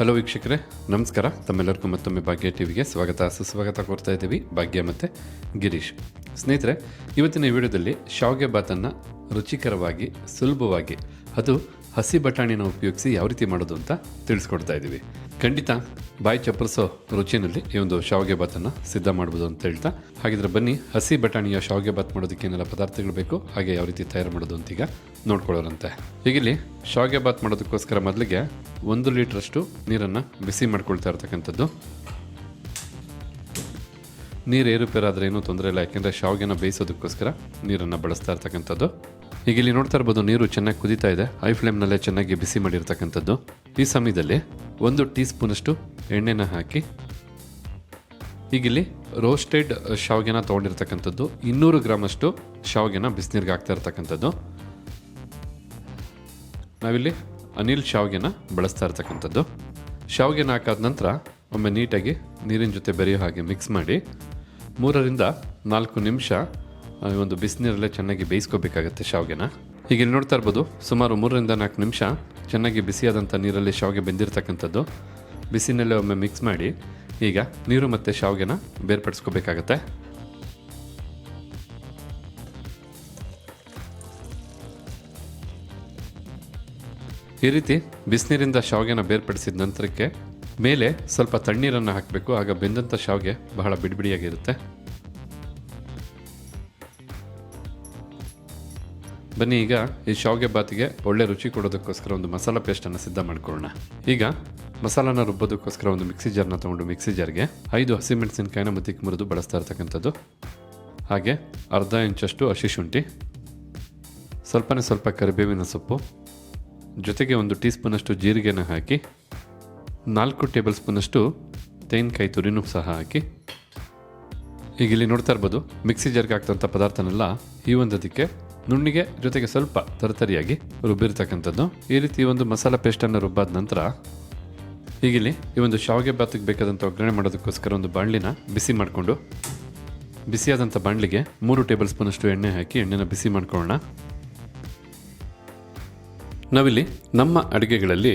Hello ವೀಕ್ಷಕರೇ. ನಮಸ್ಕಾರ. ತಮ್ಮೆಲ್ಲರಿಗೂ ಮತ್ತೊಮ್ಮೆ ಭಾಗ್ಯ ಟಿವಿಗೆ ಸ್ವಾಗತ. ಸುಸ್ವಾಗತ ಕೊಡ್ತಾ ಇದ್ದೀವಿ ಭಾಗ್ಯ ಮತ್ತು ಗಿರೀಶ್. ಸ್ನೇಹಿತರೆ, ಇವತ್ತಿನ ವಿಡಿಯೋದಲ್ಲಿ ಶಾವ್ಗೆ ಬಾತನ್ನು ರುಚಿಕರವಾಗಿ, ಸುಲಭವಾಗಿ, ಅದು ಹಸಿ ಬಟಾಣಿನ ಉಪಯೋಗಿಸಿ ಯಾವ ರೀತಿ ಮಾಡೋದು ಅಂತ ತಿಳಿಸ್ಕೊಡ್ತಾ ಇದ್ದೀವಿ. ಖಂಡಿತ ಬಾಯಿ ಚಪ್ಪರಿಸೋ ರುಚಿನಲ್ಲಿ ಈ ಒಂದು ಶಾವಿಗೆ ಬಾತನ್ನು ಸಿದ್ಧ ಮಾಡ್ಬೋದು ಅಂತ ಹೇಳ್ತಾ. ಹಾಗಿದ್ರೆ ಬನ್ನಿ, ಹಸಿ ಬಟಾಣಿಯ ಶಾವಿಗೆ ಬಾತ್ ಮಾಡೋದಕ್ಕೆ ಏನೆಲ್ಲ ಪದಾರ್ಥಗಳು ಬೇಕು, ಹಾಗೆ ಯಾವ ರೀತಿ ತಯಾರು ಮಾಡೋದು ಅಂತ ಈಗ ನೋಡ್ಕೊಳ್ಳೋರಂತೆ ಈಗಿಲ್ಲಿ ಶಾವಿಗೆ ಬಾತ್ ಮಾಡೋದಕ್ಕೋಸ್ಕರ ಮೊದಲಿಗೆ ಒಂದು ಲೀಟ್ರಷ್ಟು ನೀರನ್ನು ಬಿಸಿ ಮಾಡ್ಕೊಳ್ತಾ ಇರ್ತಕ್ಕಂಥದ್ದು. ನೀರು ಏರುಪೇರಾದರೆ ಏನೂ ತೊಂದರೆ ಇಲ್ಲ, ಯಾಕೆಂದರೆ ಶಾವಿಗೆನ ಬೇಯಿಸೋದಕ್ಕೋಸ್ಕರ ನೀರನ್ನು ಬಳಸ್ತಾ ಇರ್ತಕ್ಕಂಥದ್ದು. ಈಗ ಇಲ್ಲಿ ನೋಡ್ತಾ ಇರ್ಬೋದು ನೀರು ಚೆನ್ನಾಗಿ ಕುದೀತಾ ಇದೆ. ಹೈ ಫ್ಲೇಮ್ನಲ್ಲೇ ಚೆನ್ನಾಗಿ ಬಿಸಿ ಮಾಡಿರ್ತಕ್ಕಂಥದ್ದು. ಈ ಸಮಯದಲ್ಲಿ ಒಂದು ಟೀ ಸ್ಪೂನಷ್ಟು ಎಣ್ಣೆನ ಹಾಕಿ ಈಗಿಲ್ಲಿ ರೋಸ್ಟೆಡ್ ಶಾವಿಗೆನ ತೊಗೊಂಡಿರ್ತಕ್ಕಂಥದ್ದು. ಇನ್ನೂರು ಗ್ರಾಮಷ್ಟು ಶಾವಿಗೆನ ಬಿಸಿನೀರಿಗೆ ಹಾಕ್ತಾ ಇರ್ತಕ್ಕಂಥದ್ದು. ನಾವಿಲ್ಲಿ ಅನಿಲ್ ಶಾವಿಗೆನ ಬಳಸ್ತಾ ಇರ್ತಕ್ಕಂಥದ್ದು. ಶಾವಿಗೆನ ಹಾಕಾದ ನಂತರ ಒಮ್ಮೆ ನೀಟಾಗಿ ನೀರಿನ ಜೊತೆ ಬೆರೆಯೋ ಹಾಗೆ ಮಿಕ್ಸ್ ಮಾಡಿ, ಮೂರರಿಂದ ನಾಲ್ಕು ನಿಮಿಷ ಒಂದು ಬಿಸಿನೀರಲ್ಲೇ ಚೆನ್ನಾಗಿ ಬೇಯಿಸ್ಕೋಬೇಕಾಗತ್ತೆ ಶಾವಿಗೆನ. ಈಗ ಇಲ್ಲಿ ನೋಡ್ತಾ ಇರ್ಬೋದು, ಸುಮಾರು ಮೂರರಿಂದ ನಾಲ್ಕು ನಿಮಿಷ ಚೆನ್ನಾಗಿ ಬಿಸಿಯಾದಂಥ ನೀರಲ್ಲಿ ಶಾವಿಗೆ ಬೆಂದಿರ್ತಕ್ಕಂಥದ್ದು. ಬಿಸಿನಲ್ಲೇ ಒಮ್ಮೆ ಮಿಕ್ಸ್ ಮಾಡಿ, ಈಗ ನೀರು ಮತ್ತು ಶಾವಿಗೆನ ಬೇರ್ಪಡಿಸ್ಕೋಬೇಕಾಗತ್ತೆ. ಈ ರೀತಿ ಬಿಸಿನೀರಿಂದ ಶಾವಿಗೆನ ಬೇರ್ಪಡಿಸಿದ ನಂತರಕ್ಕೆ ಮೇಲೆ ಸ್ವಲ್ಪ ತಣ್ಣೀರನ್ನು ಹಾಕಬೇಕು, ಆಗ ಬೆಂದಂಥ ಶಾವಿಗೆ ಬಹಳ ಬಿಡಿಬಿಡಿಯಾಗಿರುತ್ತೆ. ಬನ್ನಿ ಈಗ ಈ ಶಾವಿಗೆ ಬಾತಿಗೆ ಒಳ್ಳೆ ರುಚಿ ಕೊಡೋದಕ್ಕೋಸ್ಕರ ಒಂದು ಮಸಾಲ ಪೇಸ್ಟನ್ನು ಸಿದ್ಧ ಮಾಡ್ಕೊಳ್ಳೋಣ. ಈಗ ಮಸಾಲಾನ ರುಬ್ಬೋದಕ್ಕೋಸ್ಕರ ಒಂದು ಮಿಕ್ಸಿ ಜಾರ್ನ ತೊಗೊಂಡು ಮಿಕ್ಸಿ ಜಾರ್ಗೆ ಐದು ಹಸಿಮೆಣಸಿನಕಾಯಿನ ಮುತ್ತಿಗೆ ಮುರಿದು ಬಳಸ್ತಾ ಇರ್ತಕ್ಕಂಥದ್ದು. ಹಾಗೆ ಅರ್ಧ ಇಂಚಷ್ಟು ಹಸಿ ಶುಂಠಿ, ಸ್ವಲ್ಪನೇ ಸ್ವಲ್ಪ ಕರಿಬೇವಿನ ಸೊಪ್ಪು, ಜೊತೆಗೆ ಒಂದು ಟೀ ಸ್ಪೂನಷ್ಟು ಜೀರಿಗೆನ ಹಾಕಿ, ನಾಲ್ಕು ಟೇಬಲ್ ಸ್ಪೂನಷ್ಟು ತೆಂಗಿನಕಾಯಿ ತುರಿನೂ ಸಹ ಹಾಕಿ. ಈಗ ಇಲ್ಲಿ ನೋಡ್ತಾ ಇರ್ಬೋದು, ಮಿಕ್ಸಿ ಜಾರ್ಗೆ ಹಾಕ್ತಂಥ ಪದಾರ್ಥನೆಲ್ಲ ಈ ಒಂದದಕ್ಕೆ ನುಣ್ಣಿಗೆ ಜೊತೆಗೆ ಸ್ವಲ್ಪ ತರತರಿಯಾಗಿ ರುಬ್ಬಿರ್ತಕ್ಕಂಥದ್ದು. ಈ ರೀತಿ ಒಂದು ಮಸಾಲ ಪೇಸ್ಟನ್ನು ರುಬ್ಬಾದ ನಂತರ ಈಗಿಲ್ಲಿ ಈ ಒಂದು ಶಾವಿಗೆ ಬಾತಿಗೆ ಬೇಕಾದಂಥ ಒಗ್ಗರಣೆ ಮಾಡೋದಕ್ಕೋಸ್ಕರ ಒಂದು ಬಾಣಲಿನ ಬಿಸಿ ಮಾಡಿಕೊಂಡು, ಬಿಸಿಯಾದಂಥ ಬಾಣಲಿಗೆ ಮೂರು ಟೇಬಲ್ ಸ್ಪೂನಷ್ಟು ಎಣ್ಣೆ ಹಾಕಿ ಎಣ್ಣೆನ ಬಿಸಿ ಮಾಡ್ಕೊಳ್ಳೋಣ. ನಾವಿಲ್ಲಿ ನಮ್ಮ ಅಡುಗೆಗಳಲ್ಲಿ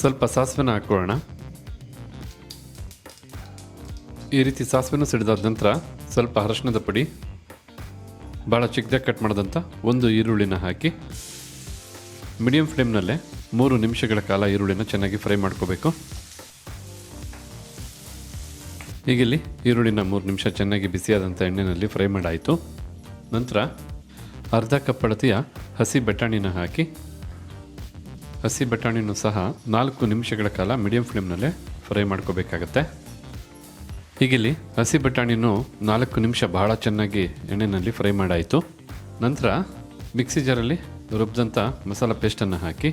ಸ್ವಲ್ಪ ಸಾಸಿವೆನ ಹಾಕೊಳ್ಳೋಣ ಈ ರೀತಿ ಸಾಸಿವೆನ ಸಿಡಿದಾದ ನಂತರ ಸ್ವಲ್ಪ ಅರಶಿನದ ಪುಡಿ ಭಾಳ ಚಿಕ್ಕದಾಗಿ ಕಟ್ ಮಾಡಿದಂಥ ಒಂದು ಈರುಳ್ಳಿನ ಹಾಕಿ ಮೀಡಿಯಂ ಫ್ಲೇಮ್ನಲ್ಲೇ ಮೂರು ನಿಮಿಷಗಳ ಕಾಲ ಈರುಳ್ಳಿನ ಚೆನ್ನಾಗಿ ಫ್ರೈ ಮಾಡ್ಕೋಬೇಕು. ಈಗಿಲ್ಲಿ ಈರುಳ್ಳಿನ ಮೂರು ನಿಮಿಷ ಚೆನ್ನಾಗಿ ಬಿಸಿಯಾದಂಥ ಎಣ್ಣೆಯಲ್ಲಿ ಫ್ರೈ ಮಾಡಾಯಿತು. ನಂತರ ಅರ್ಧ ಕಪ್ ಅಳತಿಯ ಹಸಿ ಬಟಾಣಿನ ಹಾಕಿ ಹಸಿ ಬಟಾಣಿನೂ ಸಹ ನಾಲ್ಕು ನಿಮಿಷಗಳ ಕಾಲ ಮೀಡಿಯಂ ಫ್ಲೇಮ್ನಲ್ಲೇ ಫ್ರೈ ಮಾಡ್ಕೋಬೇಕಾಗತ್ತೆ. ಹೀಗಿಲ್ಲಿ ಹಸಿ ಬಟಾಣಿನೂ ನಾಲ್ಕು ನಿಮಿಷ ಬಹಳ ಚೆನ್ನಾಗಿ ಎಣ್ಣೆಯಲ್ಲಿ ಫ್ರೈ ಮಾಡಾಯಿತು. ನಂತರ ಮಿಕ್ಸಿ ಜಾರಲ್ಲಿ ರುಬ್ಬಿದಂಥ ಮಸಾಲ ಪೇಸ್ಟನ್ನು ಹಾಕಿ.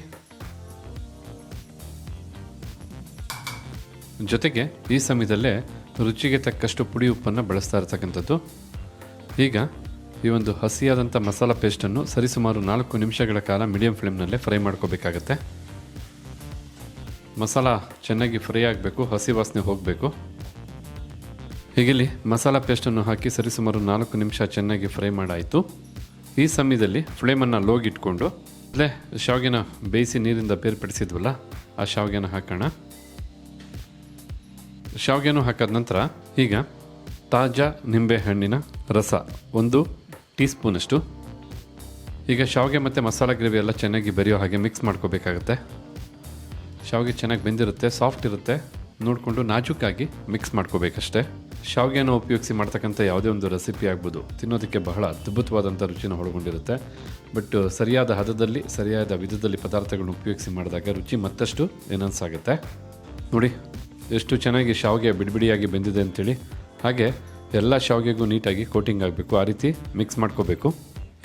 ಜೊತೆಗೆ ಈ ಸಮಯದಲ್ಲೇ ರುಚಿಗೆ ತಕ್ಕಷ್ಟು ಪುಡಿ ಉಪ್ಪನ್ನು ಬಳಸ್ತಾ ಇರ್ತಕ್ಕಂಥದ್ದು. ಈಗ ಈ ಒಂದು ಹಸಿಯಾದಂಥ ಮಸಾಲ ಪೇಸ್ಟನ್ನು ಸರಿಸುಮಾರು ನಾಲ್ಕು ನಿಮಿಷಗಳ ಕಾಲ ಮೀಡಿಯಂ ಫ್ಲೇಮ್ನಲ್ಲೇ ಫ್ರೈ ಮಾಡ್ಕೋಬೇಕಾಗತ್ತೆ. ಮಸಾಲ ಚೆನ್ನಾಗಿ ಫ್ರೈ ಆಗಬೇಕು, ಹಸಿ ವಾಸನೆ ಹೋಗಬೇಕು. ಹೀಗಿಲ್ಲಿ ಮಸಾಲ ಪೇಸ್ಟನ್ನು ಹಾಕಿ ಸರಿಸುಮಾರು ನಾಲ್ಕು ನಿಮಿಷ ಚೆನ್ನಾಗಿ ಫ್ರೈ ಮಾಡಾಯಿತು. ಈ ಸಮಯದಲ್ಲಿ ಫ್ಲೇಮನ್ನು ಲೋಗಿಟ್ಕೊಂಡು ಅಲ್ಲೇ ಶಾವಿಗೆನ ಬೇಯಿಸಿ ನೀರಿಂದ ಬೇರ್ಪಡಿಸಿದ್ವಲ್ಲ, ಆ ಶಾವಿಗೆನ ಹಾಕೋಣ. ಶಾವಿಗೆನೂ ಹಾಕಾದ ನಂತರ ಈಗ ತಾಜಾ ನಿಂಬೆಹಣ್ಣಿನ ರಸ. ಒಂದು ಟೀ ಸ್ಪೂನಷ್ಟು ಈಗ ಶಾವಿಗೆ ಮತ್ತು ಮಸಾಲ ಗ್ರೇವಿ ಎಲ್ಲ ಚೆನ್ನಾಗಿ ಬೆರೆಯೋ ಹಾಗೆ ಮಿಕ್ಸ್ ಮಾಡ್ಕೋಬೇಕಾಗತ್ತೆ. ಶಾವಿಗೆ ಚೆನ್ನಾಗಿ ಬೆಂದಿರುತ್ತೆ ಸಾಫ್ಟ್ ಇರುತ್ತೆ. ನೋಡಿಕೊಂಡು ನಾಜೂಕಾಗಿ ಮಿಕ್ಸ್ ಮಾಡ್ಕೋಬೇಕಷ್ಟೇ. ಶಾವಿಗೆನ ಉಪಯೋಗಿಸಿ ಮಾಡ್ತಕ್ಕಂಥ ಯಾವುದೇ ಒಂದು ರೆಸಿಪಿ ಆಗ್ಬೋದು. ತಿನ್ನೋದಕ್ಕೆ ಬಹಳ ಅದ್ಭುತವಾದಂಥ ರುಚಿನ ಒಳಗೊಂಡಿರುತ್ತೆ. ಬಟ್ ಸರಿಯಾದ ಹದದಲ್ಲಿ, ಸರಿಯಾದ ವಿಧದಲ್ಲಿ ಪದಾರ್ಥಗಳನ್ನು ಉಪಯೋಗಿಸಿ ಮಾಡಿದಾಗ ರುಚಿ ಮತ್ತಷ್ಟು ಎನನ್ಸ್ ಆಗುತ್ತೆ. ನೋಡಿ, ಎಷ್ಟು ಚೆನ್ನಾಗಿ ಶಾವಿಗೆ ಬಿಡಿಬಿಡಿಯಾಗಿ ಬೆಂದಿದೆ ಅಂತೇಳಿ. ಹಾಗೆ ಎಲ್ಲ ಶಾವಿಗೆಗೂ ನೀಟಾಗಿ ಕೋಟಿಂಗ್ ಆಗಬೇಕು. ಆ ರೀತಿ ಮಿಕ್ಸ್ ಮಾಡ್ಕೋಬೇಕು.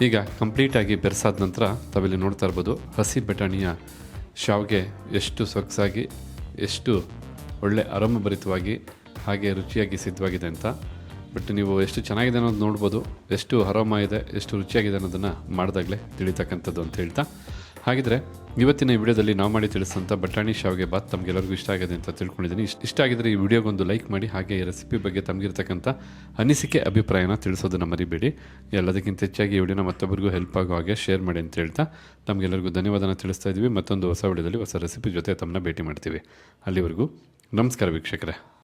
ಈಗ ಕಂಪ್ಲೀಟಾಗಿ ಬೆರೆಸಾದ ನಂತರ ತಾವಿಲ್ಲಿ ನೋಡ್ತಾ ಇರ್ಬೋದು ಹಸಿ ಬಟಾಣಿಯ ಶಾವಿಗೆ ಎಷ್ಟು ಸೊಗಸಾಗಿ, ಎಷ್ಟು ಒಳ್ಳೆ ಅರಮಭರಿತವಾಗಿ ಹಾಗೆ ರುಚಿಯಾಗಿ ಸಿದ್ಧವಾಗಿದೆ ಅಂತ. ಬಟ್ ನೀವು ಎಷ್ಟು ಚೆನ್ನಾಗಿದೆ ಅನ್ನೋದು ನೋಡ್ಬೋದು, ಎಷ್ಟು ಆರಾಮ ಇದೆ, ಎಷ್ಟು ರುಚಿಯಾಗಿದೆ ಅನ್ನೋದನ್ನು ಮಾಡಿದಾಗಲೇ ತಿಳಿತಕ್ಕಂಥದ್ದು ಅಂತ ಹೇಳ್ತಾ ಹಾಗಿದ್ರೆ ಇವತ್ತಿನ ಈ ವಿಡಿಯೋದಲ್ಲಿ ನಾವು ಮಾಡಿ ತಿಳಿಸಂಥ ಬಟಾಣಿ ಶಾವಿಗೆ ಬಾತ್ ತಮಗೆಲ್ಲರಿಗೂ ಇಷ್ಟ ಆಗಿದೆ ಅಂತ ತಿಳ್ಕೊಂಡಿದ್ದೀನಿ. ಇಷ್ಟ ಇಷ್ಟ ಆಗಿದ್ರೆ ಈ ವಿಡಿಯೋಗೊಂದು ಲೈಕ್ ಮಾಡಿ, ಹಾಗೆ ಈ ರೆಸಿಪಿ ಬಗ್ಗೆ ತಮಗಿರ್ತಕ್ಕಂಥ ಅನಿಸಿಕೆ, ಅಭಿಪ್ರಾಯನ ತಿಳಿಸೋದನ್ನು ಮರಿಬೇಡಿ. ಎಲ್ಲದಕ್ಕಿಂತ ಹೆಚ್ಚಾಗಿ ಈ ವಿಡಿಯೋನ ಮತ್ತೊಬ್ಬರಿಗೂ ಹೆಲ್ಪ್ ಆಗೋ ಹಾಗೆ ಶೇರ್ ಮಾಡಿ ಅಂತ ಹೇಳ್ತಾ ತಮಗೆಲ್ಲರಿಗೂ ಧನ್ಯವಾದನ ತಿಳಿಸ್ತಾ ಇದ್ದೀವಿ ಮತ್ತೊಂದು ಹೊಸ ವಿಡಿಯೋದಲ್ಲಿ ಹೊಸ ರೆಸಿಪಿ ಜೊತೆ ತಮ್ಮನ್ನ ಭೇಟಿ ಮಾಡ್ತೀವಿ. ಅಲ್ಲಿವರೆಗೂ ನಮಸ್ಕಾರ ವೀಕ್ಷಕರೇ.